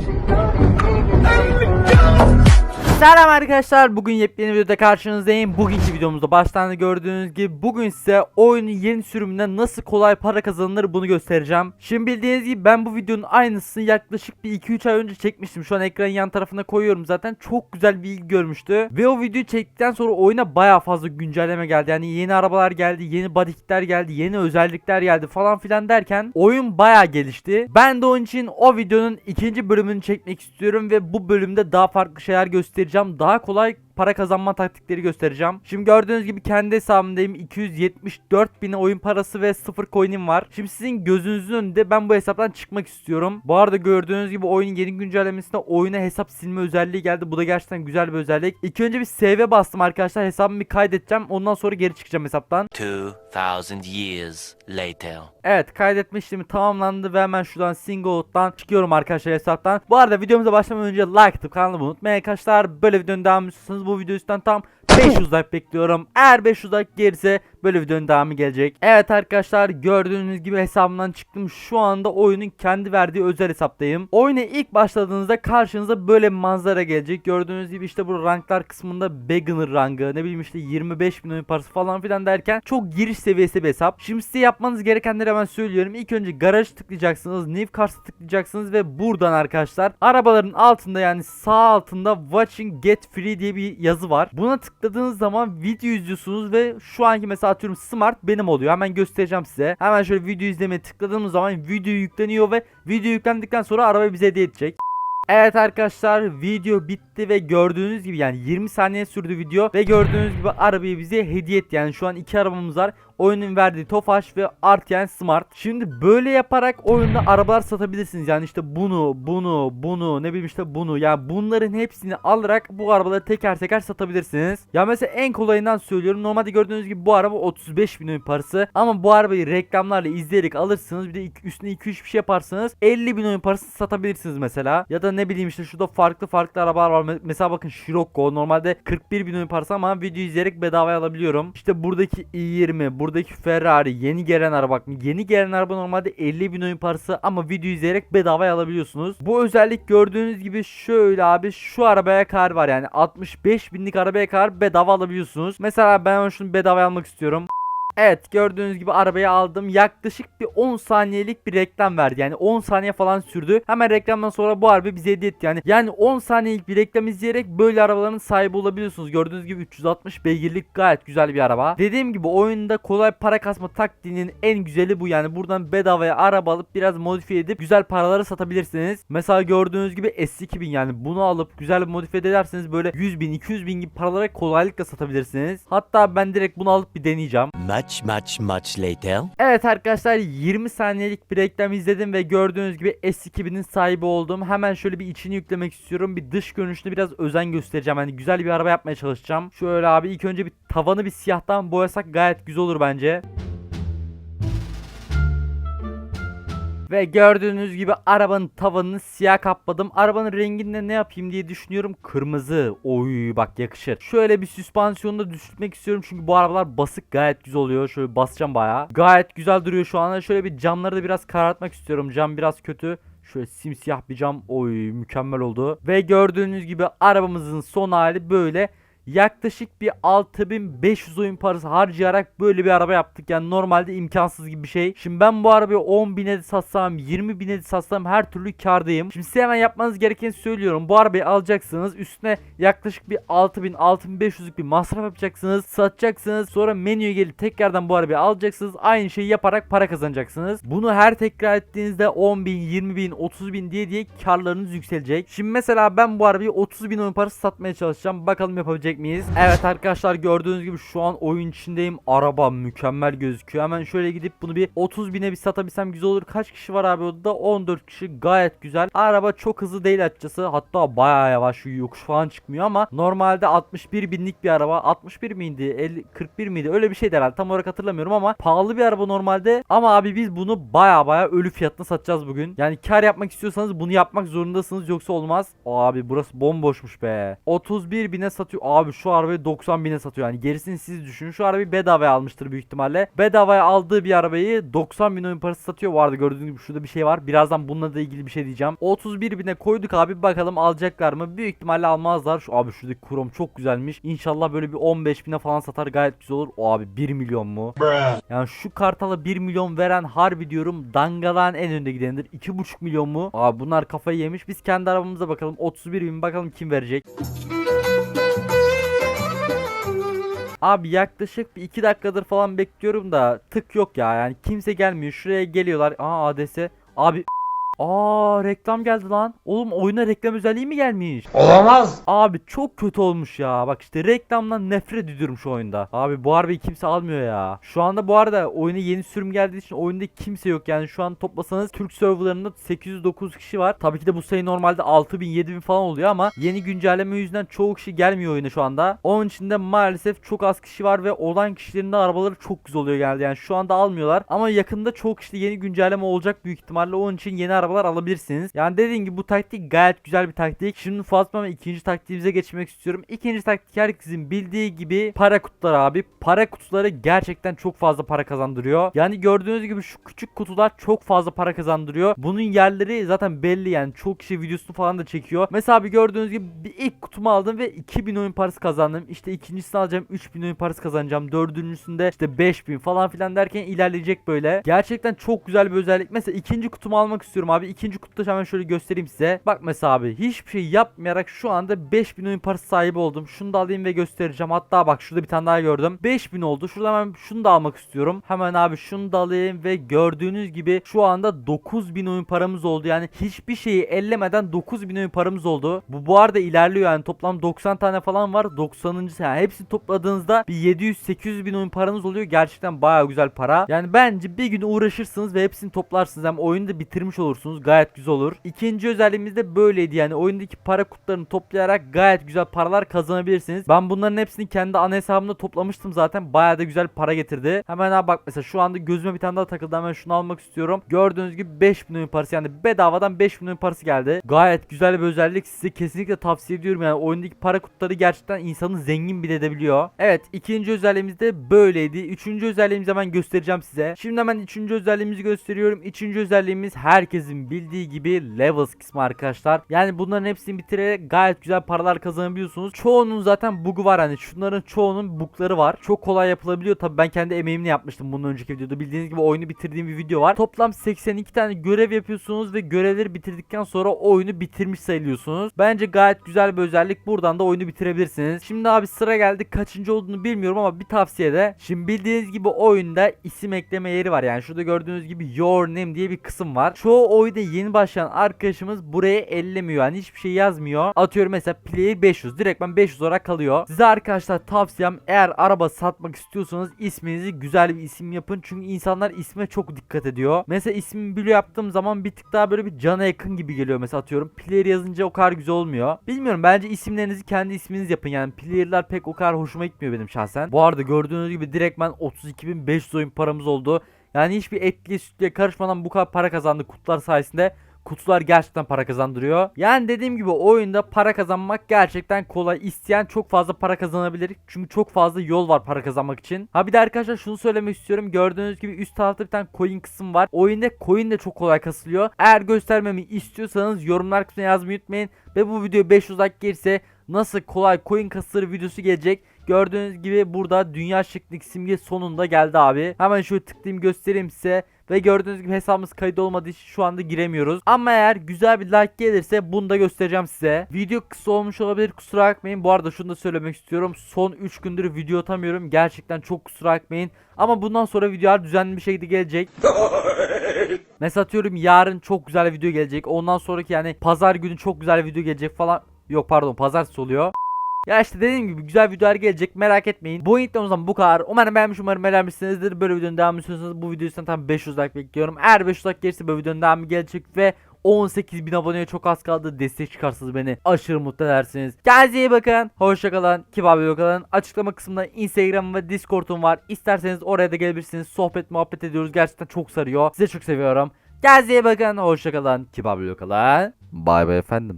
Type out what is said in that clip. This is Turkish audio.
Thank you. Selam arkadaşlar bugün yepyeni videoda karşınızdayım. Bugünkü videomuzda baştan gördüğünüz gibi Bugün size oyunun yeni sürümünde nasıl kolay para kazanılır bunu göstereceğim. Şimdi bildiğiniz gibi ben bu videonun aynısını yaklaşık bir 2-3 ay önce çekmiştim. Şu an ekranın yan tarafına koyuyorum zaten. Çok güzel bir ilgi görmüştü. Ve o videoyu çektikten sonra oyuna baya fazla güncelleme geldi. Yani yeni arabalar geldi, yeni body kitler geldi, yeni özellikler geldi falan filan derken Oyun baya gelişti. Ben de onun için o videonun ikinci bölümünü çekmek istiyorum Ve bu bölümde daha farklı şeyler göstereceğim Daha kolay para kazanma taktikleri göstereceğim. Şimdi gördüğünüz gibi kendi hesabımdayım. 274 bin oyun parası ve 0 coin'im var. Şimdi sizin gözünüzün önünde ben bu hesaptan çıkmak istiyorum. Bu arada gördüğünüz gibi oyunun yeni güncellemesinde oyuna hesap silme özelliği geldi. Bu da gerçekten güzel bir özellik. İlk önce bir save bastım arkadaşlar. Hesabımı bir kaydedeceğim. Ondan sonra geri çıkacağım hesaptan. 2000 years later. Evet kaydetme işlemi tamamlandı ve hemen şuradan single out'tan çıkıyorum arkadaşlar hesaptan. Bu arada videomuza başlamadan önce like atıp kanalıma unutmayın arkadaşlar. Böyle videonun devamı istiyorsanız bu video üstten tam 500 like bekliyorum. Eğer 500 like gelirse böyle videonun devamı gelecek. Evet arkadaşlar gördüğünüz gibi hesabımdan çıktım. Şu anda oyunun kendi verdiği özel hesaptayım. Oyuna ilk başladığınızda karşınıza böyle manzara gelecek. Gördüğünüz gibi işte bu ranklar kısmında beginner rangı ne bileyim işte 25 bin oyun parası falan filan derken çok giriş seviyesi bir hesap. Şimdi size yapmanız gerekenleri hemen söylüyorum. İlk önce garaj tıklayacaksınız. New Cars'a tıklayacaksınız ve buradan arkadaşlar arabaların altında yani sağ altında Watching Get Free diye bir yazı var. Buna tıkladığınız zaman video izliyorsunuz ve şu anki mesela atıyorum Smart benim oluyor. Hemen göstereceğim size. Hemen şöyle video izlemeye tıkladığımız zaman video yükleniyor ve video yüklendikten sonra araba bize hediye edecek. Evet arkadaşlar video bitti ve gördüğünüz gibi yani 20 saniye sürdü video ve gördüğünüz gibi arabayı bize hediye etti. Yani şu an iki arabamız var. Oyunun verdiği Tofaş ve Artian Smart. Şimdi böyle yaparak oyunda arabalar satabilirsiniz. Yani işte bunu, bunu, bunu, ne bileyim işte bunu. Yani bunların hepsini alarak bu arabaları teker teker satabilirsiniz. Ya mesela en kolayından söylüyorum. Normalde gördüğünüz gibi bu araba 35 bin oyun parası. Ama bu arabayı reklamlarla izleyerek alırsınız. Bir de üstüne 2-3 bir şey yaparsanız 50 bin oyun parası satabilirsiniz mesela. Ya da ne bileyim işte şurada farklı farklı arabalar var. Me- Mesela bakın Scirocco normalde 41 bin oyun parası ama video izleyerek bedavaya alabiliyorum. İşte buradaki i20, buradaki Ferrari, yeni gelen araba. Bak yeni gelen araba normalde 50 bin oyun parası ama video izleyerek bedavaya alabiliyorsunuz. Bu özellik gördüğünüz gibi şöyle abi şu arabaya kar var yani 65 binlik arabaya kar bedava alabiliyorsunuz. Mesela ben şunu bedavaya almak istiyorum. Evet gördüğünüz gibi arabayı aldım. Yaklaşık bir 10 saniyelik bir reklam verdi. Yani 10 saniye falan sürdü. Hemen reklamdan sonra bu araba bize hediye etti. Yani yani 10 saniyelik bir reklam izleyerek böyle arabaların sahibi olabiliyorsunuz. Gördüğünüz gibi 360 beygirlik gayet güzel bir araba. Dediğim gibi oyunda kolay para kasma taktiğinin en güzeli bu. Yani buradan bedavaya araba alıp biraz modifiye edip güzel paraları satabilirsiniz. Mesela gördüğünüz gibi S2000 yani bunu alıp güzel modifiye ederseniz böyle 100 bin 200 bin gibi paralara kolaylıkla satabilirsiniz. Hatta ben direkt bunu alıp bir deneyeceğim. Much, much, much later. Evet arkadaşlar 20 saniyelik bir reklam izledim ve gördüğünüz gibi S2000'in sahibi oldum. Hemen şöyle bir içini yüklemek istiyorum. Bir dış görünüşünde biraz özen göstereceğim. Hani güzel bir araba yapmaya çalışacağım. Şöyle abi ilk önce bir tavanı bir siyahtan boyasak gayet güzel olur bence. Ve gördüğünüz gibi arabanın tavanını siyah kapladım. Arabanın renginde ne yapayım diye düşünüyorum. Kırmızı. Oy bak yakışır. Şöyle bir süspansiyonu da düşürtmek istiyorum. Çünkü bu arabalar basık gayet güzel oluyor. Şöyle basacağım bayağı. Gayet güzel duruyor şu anda. Şöyle bir camları da biraz karartmak istiyorum. Cam biraz kötü. Şöyle simsiyah bir cam. Oy mükemmel oldu. Ve gördüğünüz gibi arabamızın son hali böyle. Yaklaşık bir 6500 oyun parası harcayarak böyle bir araba yaptık. Yani normalde imkansız gibi bir şey. Şimdi ben bu arabayı 10 bine de satsam 20 bine de satsam her türlü kardayım. Şimdi size hemen yapmanız gerekeni söylüyorum. Bu arabayı alacaksınız. Üstüne yaklaşık bir 6000 6500'lük bir masraf yapacaksınız. Satacaksınız. Sonra menüye gelip tekrardan bu arabayı alacaksınız. Aynı şeyi yaparak para kazanacaksınız. Bunu her tekrar ettiğinizde 10 bin 20 bin 30 bin diye diye karlarınız yükselecek. Şimdi mesela ben bu arabayı 30 bin oyun parası satmaya çalışacağım. Bakalım yapabilecek miyiz? Evet arkadaşlar gördüğünüz gibi şu an oyun içindeyim. Araba mükemmel gözüküyor. Hemen şöyle gidip bunu bir 30 bine bir satabilsem güzel olur. Kaç kişi var abi odada? 14 kişi gayet güzel. Araba çok hızlı değil açıkçası. Hatta bayağı yavaş yokuş falan çıkmıyor ama normalde 61 binlik bir araba. 61 miydi? 50, 41 miydi? Öyle bir şeydi herhalde. Tam olarak hatırlamıyorum ama pahalı bir araba normalde. Ama abi biz bunu baya baya ölü fiyatına satacağız bugün. Yani kar yapmak istiyorsanız bunu yapmak zorundasınız yoksa olmaz. Abi burası bomboşmuş be. 31 bine satıyor. Abi abi şu arabayı 90 bine satıyor. Yani gerisini siz düşünün. Şu arabayı bedavaya almıştır büyük ihtimalle. Bedavaya aldığı bir arabayı 90 bin oyun parası satıyor. Bu arada gördüğünüz gibi şurada bir şey var. Birazdan bununla da ilgili bir şey diyeceğim. 31 bine koyduk abi. Bakalım alacaklar mı? Büyük ihtimalle almazlar. Şu abi şuradaki krom çok güzelmiş. İnşallah böyle bir 15 bine falan satar gayet güzel olur. O abi 1 milyon mu? Yani şu kartala 1 milyon veren harbi diyorum dangalan en önde gidenidir. 2,5 milyon mu? Abi bunlar kafayı yemiş. Biz kendi arabamıza bakalım. 31 bin bakalım kim verecek. Abi yaklaşık bir 2 dakikadır falan bekliyorum da tık yok ya. Yani kimse gelmiyor. Şuraya geliyorlar. Aa ADS abi Aa reklam geldi lan. Oğlum oyuna reklam özelliği mi gelmiş? Olamaz. Abi çok kötü olmuş ya. Bak işte reklamdan nefret ediyorum şu oyunda. Abi bu arabayı kimse almıyor ya. Şu anda bu arada oyuna yeni sürüm geldiği için oyunda kimse yok. Yani şu an toplasanız Türk serverlarında 809 kişi var. Tabii ki de bu sayı normalde 6000 7000 falan oluyor ama yeni güncelleme yüzünden çoğu kişi gelmiyor oyuna şu anda. Onun için de maalesef çok az kişi var ve olan kişilerin de arabaları çok güzel oluyor geldi. Yani şu anda almıyorlar ama yakında çok işte yeni güncelleme olacak büyük ihtimalle. Onun için yeni arabalar alabilirsiniz. Yani dediğim gibi bu taktik gayet güzel bir taktik. Şimdi Fatma ve ikinci taktiğimize geçmek istiyorum. İkinci taktik herkesin bildiği gibi para kutuları abi. Para kutuları gerçekten çok fazla para kazandırıyor. Yani gördüğünüz gibi şu küçük kutular çok fazla para kazandırıyor. Bunun yerleri zaten belli yani. Çok kişi videosunu falan da çekiyor. Mesela abi gördüğünüz gibi bir ilk kutumu aldım ve 2000 oyun parası kazandım. İşte ikincisini alacağım 3000 oyun parası kazanacağım. Dördüncüsünde işte 5000 falan filan derken ilerleyecek böyle. Gerçekten çok güzel bir özellik. Mesela ikinci kutumu almak istiyorum abi. İkinci kutuda hemen şöyle göstereyim size. Bak mesela abi hiçbir şey yapmayarak şu anda 5000 oyun parası sahibi oldum. Şunu da alayım ve göstereceğim. Hatta bak şurada bir tane daha gördüm. 5000 oldu. Şurada hemen şunu da almak istiyorum. Hemen abi şunu da alayım ve gördüğünüz gibi şu anda 9000 oyun paramız oldu. Yani hiçbir şeyi ellemeden 9000 oyun paramız oldu. Bu bu arada ilerliyor yani toplam 90 tane falan var. 90. yani hepsini topladığınızda bir 700-800 bin oyun paranız oluyor. Gerçekten baya güzel para. Yani bence bir gün uğraşırsınız ve hepsini toplarsınız. Hem oyunu da bitirmiş olursunuz. Gayet güzel olur. İkinci özelliğimiz de böyleydi yani oyundaki para kutularını toplayarak gayet güzel paralar kazanabilirsiniz. Ben bunların hepsini kendi ana hesabımda toplamıştım zaten. Baya da güzel para getirdi. Hemen ha bak mesela şu anda gözüme bir tane daha takıldı. Hemen şunu almak istiyorum. Gördüğünüz gibi 5000 oyun parası yani bedavadan 5000 oyun parası geldi. Gayet güzel bir özellik. Size kesinlikle tavsiye ediyorum yani oyundaki para kutuları gerçekten insanı zengin bile edebiliyor. Evet ikinci özelliğimiz de böyleydi. Üçüncü özelliğimizi hemen göstereceğim size. Şimdi hemen üçüncü özelliğimizi gösteriyorum. Üçüncü özelliğimiz herkesin bildiği gibi levels kısmı arkadaşlar. Yani bunların hepsini bitirerek gayet güzel paralar kazanabiliyorsunuz. Çoğunun zaten bug'u var hani şunların çoğunun bug'ları var. Çok kolay yapılabiliyor. Tabi ben kendi emeğimle yapmıştım bunun önceki videoda. Bildiğiniz gibi oyunu bitirdiğim bir video var. Toplam 82 tane görev yapıyorsunuz ve görevleri bitirdikten sonra oyunu bitirmiş sayılıyorsunuz. Bence gayet güzel bir özellik. Buradan da oyunu bitirebilirsiniz. Şimdi abi sıra geldi. Kaçıncı olduğunu bilmiyorum ama bir tavsiye de. Şimdi bildiğiniz gibi oyunda isim ekleme yeri var. Yani şurada gördüğünüz gibi your name diye bir kısım var. Çoğu oyunda yeni başlayan arkadaşımız buraya ellemiyor. Yani hiçbir şey yazmıyor. Atıyorum mesela player 500. Direkt ben 500 olarak kalıyor. Size arkadaşlar tavsiyem eğer araba satmak istiyorsanız isminizi güzel bir isim yapın. Çünkü insanlar isme çok dikkat ediyor. Mesela ismimi biliyor yaptığım zaman bir tık daha böyle bir cana yakın gibi geliyor. Mesela atıyorum player yazınca o kadar güzel olmuyor. Bilmiyorum bence isimlerinizi kendi isminiz yapın. Yani player'lar pek o kadar hoşuma gitmiyor benim şahsen. Bu arada gördüğünüz gibi direkt ben 32.500 oyun paramız oldu. Yani hiçbir etliye sütlüye karışmadan bu kadar para kazandık kutular sayesinde. Kutular gerçekten para kazandırıyor. Yani dediğim gibi oyunda para kazanmak gerçekten kolay. İsteyen çok fazla para kazanabilir. Çünkü çok fazla yol var para kazanmak için. Ha bir de arkadaşlar şunu söylemek istiyorum. Gördüğünüz gibi üst tarafta bir tane coin kısım var. Oyunda coin de çok kolay kasılıyor. Eğer göstermemi istiyorsanız yorumlar kısmına yazmayı unutmayın. Ve bu video 500 like gelirse nasıl kolay coin kasılır videosu gelecek. Gördüğünüz gibi burada dünya şıklık simge sonunda geldi abi. Hemen şöyle tıklayayım göstereyim size. Ve gördüğünüz gibi hesabımız kayıt olmadığı için şu anda giremiyoruz. Ama eğer güzel bir like gelirse bunu da göstereceğim size. Video kısa olmuş olabilir kusura bakmayın. Bu arada şunu da söylemek istiyorum. Son 3 gündür video atamıyorum. Gerçekten çok kusura bakmayın. Ama bundan sonra videolar düzenli bir şekilde gelecek. Mesela atıyorum yarın çok güzel video gelecek. Ondan sonraki yani pazar günü çok güzel video gelecek falan. Yok pardon pazartesi oluyor. Ya işte dediğim gibi güzel videolar gelecek merak etmeyin. Bu videomuz o zaman bu kadar. Umarım beğenmiş umarım beğenmişsinizdir. Böyle videonun devamı istiyorsanız bu videoyu tam 500 like bekliyorum. Eğer 500 like gelirse bu videonun devamı gelecek ve 18 bin aboneye çok az kaldı. Destek çıkarsanız beni aşırı mutlu edersiniz. Kendinize iyi bakın. Hoşçakalın. Kibab kalın. Açıklama kısmında Instagram ve Discord'um var. İsterseniz oraya da gelebilirsiniz. Sohbet muhabbet ediyoruz. Gerçekten çok sarıyor. Size çok seviyorum. Kendinize iyi bakın. Hoşçakalın. Kibab kalın. Bay bay efendim.